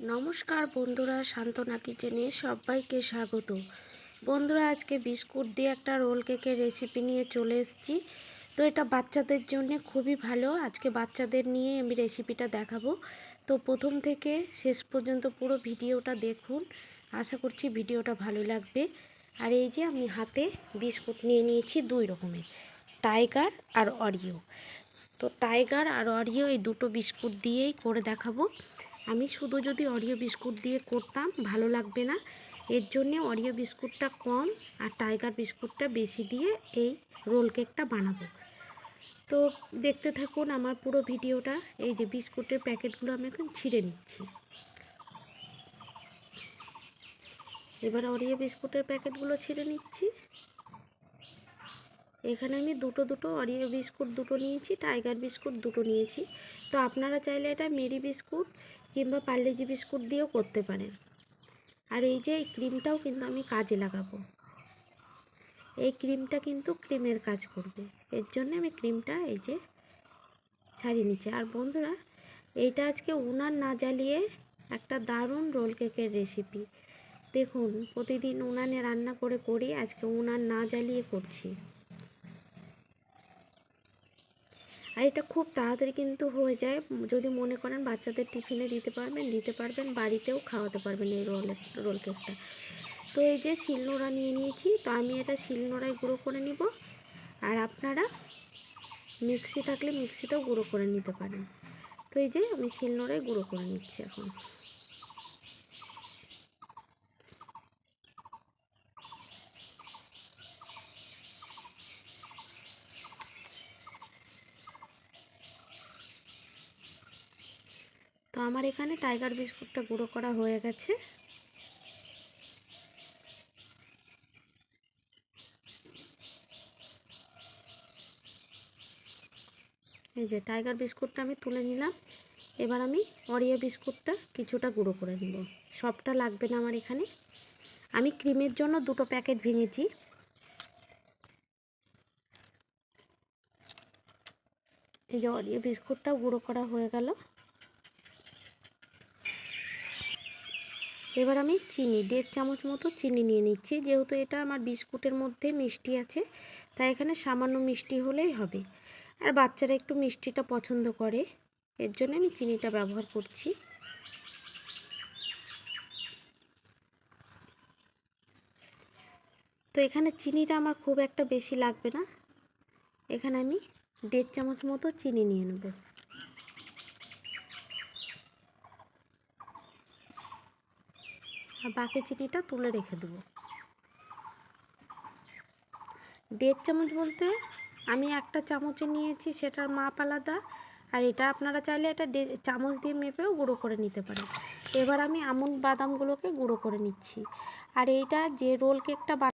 নমস্কার বন্ধুরা সান্ত্বনা কিচেনে সবাইকে স্বাগত। বন্ধুরা, আজকে বিস্কুট দিয়ে একটা রোল কেকের রেসিপি নিয়ে চলে এসেছি। তো এটা বাচ্চাদের জন্য খুবই ভালো। আজকে বাচ্চাদের নিয়ে আমি রেসিপিটা দেখাবো। তো প্রথম থেকে শেষ পর্যন্ত পুরো ভিডিওটা দেখুন। আশা করছি ভিডিওটা ভালো লাগবে। আর এই যে আমি হাতে বিস্কুট নিয়ে নিয়েছি দুই রকমের, টাইগার আর অরিও। তো টাইগার আর অরিও এই দুটো বিস্কুট দিয়েই করে দেখাবো। আমি শুধু যদি অরিও বিস্কুট দিয়ে করতাম, ভালো লাগবে না। এর জন্যে অরিও বিস্কুটটা কম আর টাইগার বিস্কুটটা বেশি দিয়ে এই রোল কেকটা বানাবো। তো দেখতে থাকুন আমার পুরো ভিডিওটা। এই যে বিস্কুটের প্যাকেটগুলো আমি এখন ছিঁড়ে নিচ্ছি। এবার অরিও বিস্কুটের প্যাকেটগুলো ছিঁড়ে নিচ্ছি। এখানে আমি দুটো দুটো অরিও বিস্কুট দুটো নিয়েছি, টাইগার বিস্কুট দুটো নিয়েছি। তো আপনারা চাইলে এটা মেরি বিস্কুট কিংবা পার্লেজি বিস্কুট দিয়েও করতে পারেন। আর এই যে এই ক্রিমটাও কিন্তু আমি কাজে লাগাবো। এই ক্রিমটা কিন্তু ক্রিমের কাজ করবে। এর জন্য আমি ক্রিমটা এই যে ছাড়িয়ে নিচ্ছি। আর বন্ধুরা, এইটা আজকে উনান না জ্বালিয়ে একটা দারুণ রোল কেকের রেসিপি। দেখুন, প্রতিদিন উনানে রান্না করে, করি আজকে উনান না জ্বালিয়ে করছি। আর এটা খুব তাড়াতাড়ি কিন্তু হয়ে যায়। যদি মনে করেন বাচ্চাদের টিফিনে দিতে পারবেন দিতে পারবেন, বাড়িতেও খাওয়াতে পারবেন এই রোল রোল কেকটা। তো এই যে শিলনোড়া নিয়ে নিয়েছি, তো আমি এটা শিলনোড়ায় গুঁড়ো করে নিব। আর আপনারা মিক্সি থাকলে মিক্সিতেও গুঁড়ো করে নিতে পারেন। তো এই যে আমি শিলনোড়ায় গুঁড়ো করে নিচ্ছি এখন। তো আমার এখানে টাইগার বিস্কুটটা গুঁড়ো করা হয়ে গেছে। এই যে টাইগার বিস্কুটটা আমি তুলে নিলাম। এবার আমি অরিও বিস্কুটটা কিছুটা গুঁড়ো করে নিব। সবটা লাগবে না আমার এখানে। আমি ক্রিমের জন্য দুটো প্যাকেট ভেঙেছি। এই যে অরিও বিস্কুটটাও গুঁড়ো করা হয়ে গেল। এবার আমি চিনি, দেড় চামচ মতো চিনি নিয়ে নিচ্ছি। যেহেতু এটা আমার বিস্কুটের মধ্যে মিষ্টি আছে, তাই এখানে সামান্য মিষ্টি হলেই হবে। আর বাচ্চারা একটু মিষ্টিটা পছন্দ করে, এর জন্য আমি চিনিটা ব্যবহার করছি। তো এখানে চিনিটা আমার খুব একটা বেশি লাগবে না। এখানে আমি দেড় চামচ মতো চিনি নিয়ে নেব। আর বাকি চিনিটা তুলে রেখে দেবো। দেড় চামচ বলতে আমি একটা চামচে নিয়েছি, সেটার মাপ আলাদা। আর এটা আপনারা চাইলে এটা চামচ দিয়ে মেপেও গুঁড়ো করে নিতে পারেন। এবার আমি আমন বাদামগুলোকে গুঁড়ো করে নিচ্ছি। আর এইটা যে রোল কেকটা বা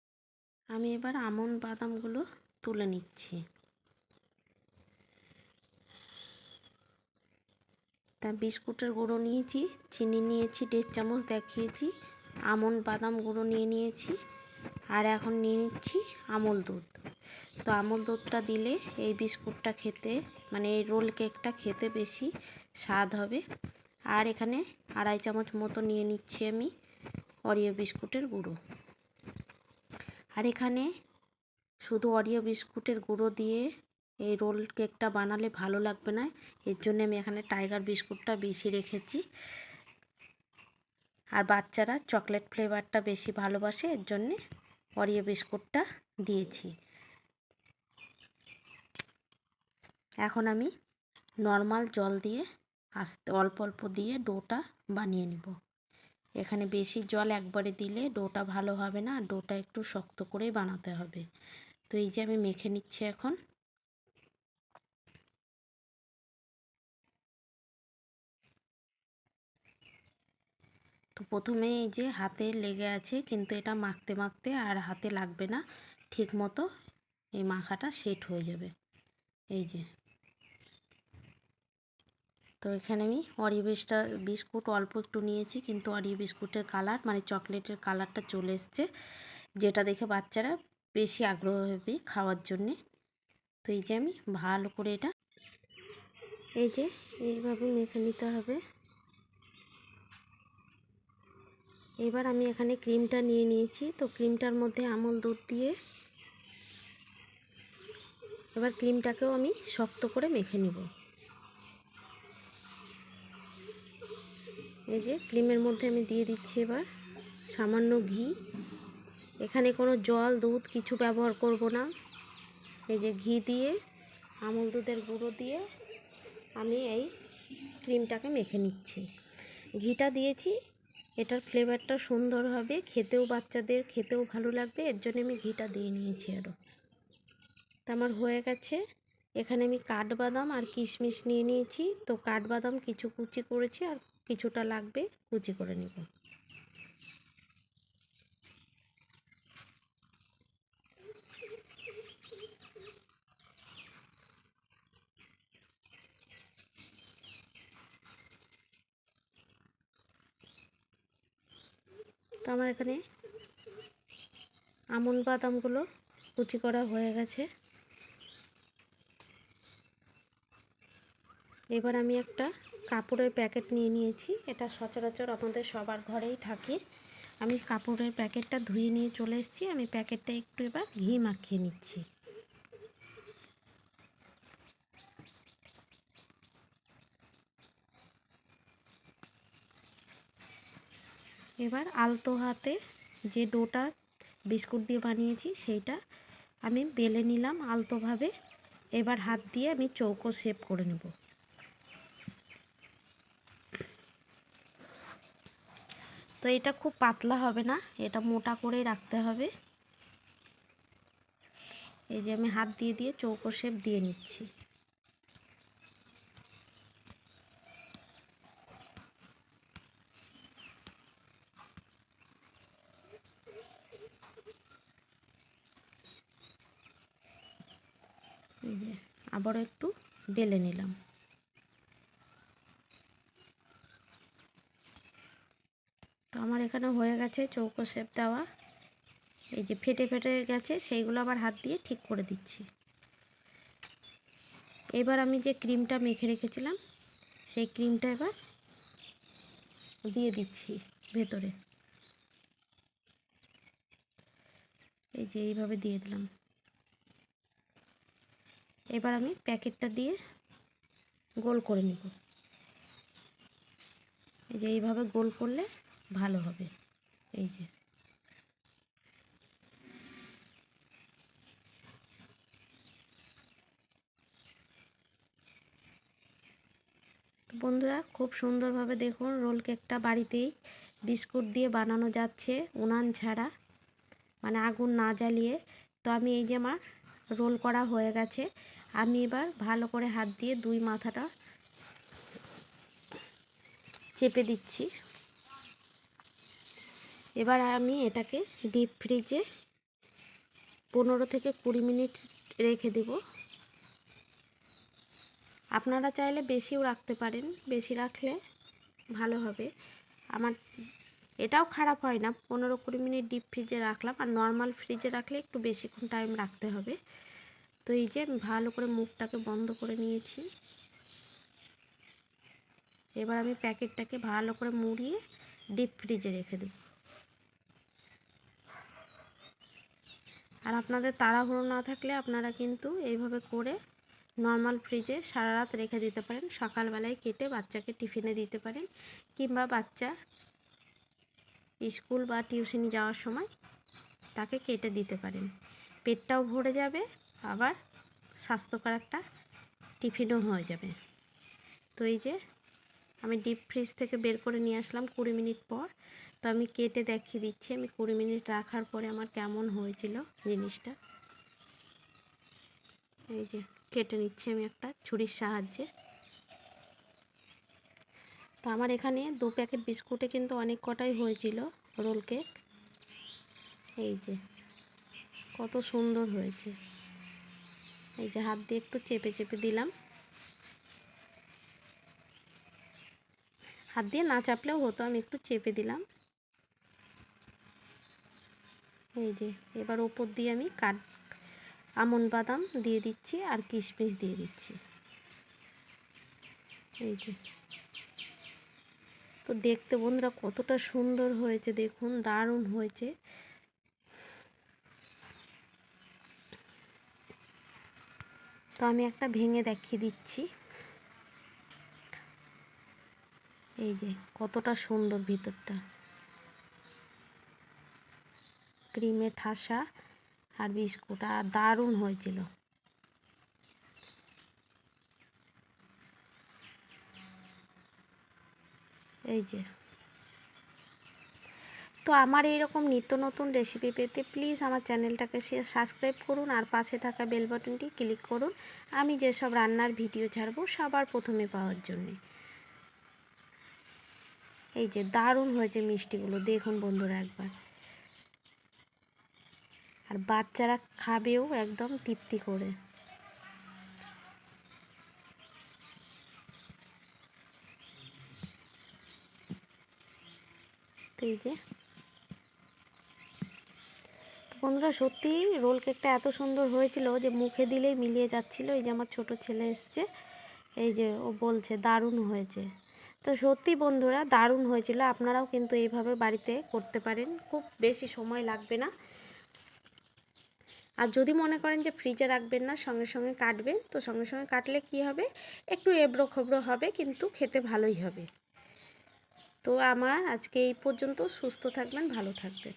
আমি এবার আমন বাদামগুলো তুলে নিচ্ছি। তা বিস্কুটের গুঁড়ো নিয়েছি, চিনি নিয়েছি, দেড় চামচ দেখিয়েছি। আমন বাদাম গুঁড়ো নিয়ে নিয়েছি আর এখন নিয়ে নিচ্ছি আমল দুধ। তো আমল দুধটা দিলে এই বিস্কুটটা খেতে মানে এই রোল কেকটা খেতে বেশি স্বাদ হবে। আর এখানে আড়াই চামচ মতো নিয়ে নিচ্ছি আমি অরিও বিস্কুটের গুঁড়ো। আর এখানে শুধু অরিও বিস্কুটের গুঁড়ো দিয়ে এই রোল কেকটা বানালে ভালো লাগবে না। এর জন্য আমি এখানে টাইগার বিস্কুটটা বেশি রেখেছি। আর বাচ্চারা চকলেট ফ্লেভারটা বেশি ভালোবাসে, এর জন্যে অরিও বিস্কুটটা দিয়েছি। এখন আমি নর্মাল জল দিয়ে আস্তে, অল্প অল্প দিয়ে ডোটা বানিয়ে নিব। এখানে বেশি জল একবারে দিলে ডোটা ভালো হবে না ডোটা একটু শক্ত করেই বানাতে হবে। তো এই যে আমি মেখে নিচ্ছি এখন। তো প্রথমে এই যে হাতে লেগে আছে, কিন্তু এটা মাখতে মাখতে আর হাতে লাগবে না। ঠিক মতো এই মাখাটা সেট হয়ে যাবে। এই যে। তো এখানে আমি অরিও বিস্টা বিস্কুট অল্প একটু নিয়েছি, কিন্তু অরিও বিস্কুটের কালার মানে চকলেটের কালারটা চলে এসছে, যেটা দেখে বাচ্চারা বেশি আগ্রহ হবে খাওয়ার জন্যে। তো এই যে আমি ভালো করে এটা, এই যে এইভাবে মেখে নিতে হবে। এবার আমি এখানে ক্রিমটা নিয়ে নিয়েছি। তো ক্রিমটার মধ্যে আমল দুধ দিয়ে এবার ক্রিমটাকেও আমি শক্ত করে মেখে নেব। এই যে ক্রিমের মধ্যে আমি দিয়ে দিচ্ছি এবার সামান্য ঘি। এখানে কোনো জল, দুধ কিছু ব্যবহার করব না। এই যে ঘি দিয়ে, আমল দুধের গুঁড়ো দিয়ে আমি এই ক্রিমটাকে মেখে নিচ্ছি। ঘিটা দিয়েছি এটার ফ্লেভারটা সুন্দর হবে, খেতেও বাচ্চাদের, খেতেও ভালো লাগবে, এর জন্য আমি ঘিটা দিয়ে নিয়েছি আরও তা আমার হয়ে গেছে। এখানে আমি কাঠবাদাম আর কিশমিশ নিয়ে নিয়েছি। তো কাঠবাদাম কিছু কুচি করেছি আর কিছুটা লাগবে কুচি করে নেব। আমার এখানে আমন বাদামগুলো কুচি করা হয়ে গেছে। এবার আমি একটা কাপড়ের প্যাকেট নিয়ে নিয়েছি। এটা সচরাচর আমাদের সবার ঘরেই থাকে। আমি কাপড়ের প্যাকেটটা ধুয়ে নিয়ে চলে এসেছি। আমি প্যাকেটটা একটু এবার ঘি মাখিয়ে নিচ্ছি। এবার আলতো হাতে যে ডোটা বিস্কুট দিয়ে বানিয়েছি, সেইটা আমি বেলে নিলাম আলতোভাবে। এবার হাত দিয়ে আমি চৌকো শেপ করে নেব। তো এটা খুব পাতলা হবে না, এটা মোটা করেই রাখতে হবে। এই যে আমি হাত দিয়ে দিয়ে চৌকো শেপ দিয়ে নিচ্ছি এই যে আবারও একটু বেলে নিলাম। তো আমার এখানে হয়ে গেছে চৌকো শেপ দেওয়া। এই যে ফেটে ফেটে গেছে, সেইগুলো আবার হাত দিয়ে ঠিক করে দিচ্ছি। এবার আমি যে ক্রিমটা মেখে রেখেছিলাম, সেই ক্রিমটা এবার দিয়ে দিচ্ছি ভেতরে। এই যে এইভাবে দিয়ে দিলাম। এবার আমি প্যাকেটটা দিয়ে গোল করে নেব। এই যে এইভাবে গোল করলে ভালো হবে। এই যে। বন্ধুরা, খুব সুন্দরভাবে দেখুন রোল কেকটা বাড়িতেই বিস্কুট দিয়ে বানানো যাচ্ছে, উনান ছাড়া। মানে আগুন না জ্বালিয়ে। তো আমি এই যে আমার রোল করা হয়ে গেছে। আমি এবার ভালো করে হাত দিয়ে দুই মাথাটা চেপে দিচ্ছি। এবার আমি এটাকে ডিপ ফ্রিজে পনেরো থেকে কুড়ি মিনিট রেখে দেব। আপনারা চাইলে বেশিও রাখতে পারেন, বেশি রাখলে ভালো হবে। আমার এটাও খারাপ হয় না, পনেরো কুড়ি মিনিট ডিপ ফ্রিজে রাখলাম। আর নর্মাল ফ্রিজে রাখলে একটু বেশিক্ষণ টাইম রাখতে হবে। তো এই যে আমি ভালো করে মুখটাকে বন্ধ করে নিয়েছি। এবার আমি প্যাকেটটাকে ভালো করে মুড়িয়ে ডিপ ফ্রিজে রেখে দেব। আর আপনাদের তাড়াহুড়ো না থাকলে আপনারা কিন্তু এইভাবে করে নর্মাল ফ্রিজে সারা রাত রেখে দিতে পারেন। সকালবেলায় কেটে বাচ্চাকে টিফিনে দিতে পারেন কিংবা বাচ্চা স্কুল বা টিউশনি যাওয়ার সময় তাকে কেটে দিতে পারেন। পেটটাও ভরে যাবে আবার স্বাস্থ্যকর একটা টিফিনও হয়ে যাবে। তো এই যে আমি ডিপ ফ্রিজ থেকে বের করে নিয়ে আসলাম কুড়ি মিনিট পর। তো আমি কেটে দেখিয়ে দিচ্ছি, আমি কুড়ি মিনিট রাখার পরে আমার কেমন হয়েছিল জিনিসটা। এই যে কেটে নিচ্ছি আমি একটা ছুরির সাহায্যে। তো আমার এখানে দু প্যাকেট বিস্কুটে কিন্তু অনেক কটাই হয়েছিল, রোল কেক। এই যে কত সুন্দর হয়েছে। এই যে হাত দিয়ে একটু চেপে চেপে দিলাম। হাত দিয়ে না চাপলেও হতো, আমি একটু চেপে দিলাম। এই যে এবার ওপর দিয়ে আমি কাঠ, আমন বাদাম দিয়ে দিচ্ছি আর কিশমিশ দিয়ে দিচ্ছি। এই যে। তো দেখতে বন্ধুরা কতটা সুন্দর হয়েছে, দেখুন, দারুণ হয়েছে। তো আমি একটা ভেঙে দেখিয়ে দিচ্ছি। এই যে, কতটা সুন্দর ভিতরটা। ক্রিমে ঠাসা আর বিস্কুট, আর দারুণ হয়েছিল। এই যে। তো আমার এইরকম নিত্য নতুন রেসিপি পেতে প্লিজ আমার চ্যানেলটাকে সাবস্ক্রাইব করুন আর পাশে থাকা বেল বাটনটি ক্লিক করুন। আমি যেসব রান্নার ভিডিও ছাড়বো সবার প্রথমে পাওয়ার জন্যে। এই যে দারুণ হয়েছে মিষ্টিগুলো, দেখুন বন্ধুরা একবার। আর বাচ্চারা খাবেও একদম তৃপ্তি করে। তো এই যে বন্ধুরা সত্যি রোল কেকটা এত সুন্দর হয়েছিল যে মুখে দিলেই মিলিয়ে যাচ্ছিল। এই যে আমার ছোট ছেলে এসছে, এই যে ও বলছে দারুণ হয়েছে। তো সত্যি বন্ধুরা, দারুণ হয়েছিল। আপনারাও কিন্তু এইভাবে বাড়িতে করতে পারেন। খুব বেশি সময় লাগবে না। আর যদি মনে করেন যে ফ্রিজে রাখবেন না, সঙ্গে সঙ্গে কাটবেন, তো সঙ্গে সঙ্গে কাটলে কি হবে? একটু এবড়ো খবড়ো হবে, কিন্তু খেতে ভালোই হবে। তো আমার আজকে এই পর্যন্ত সুস্থ থাকবেন, ভালো থাকবেন।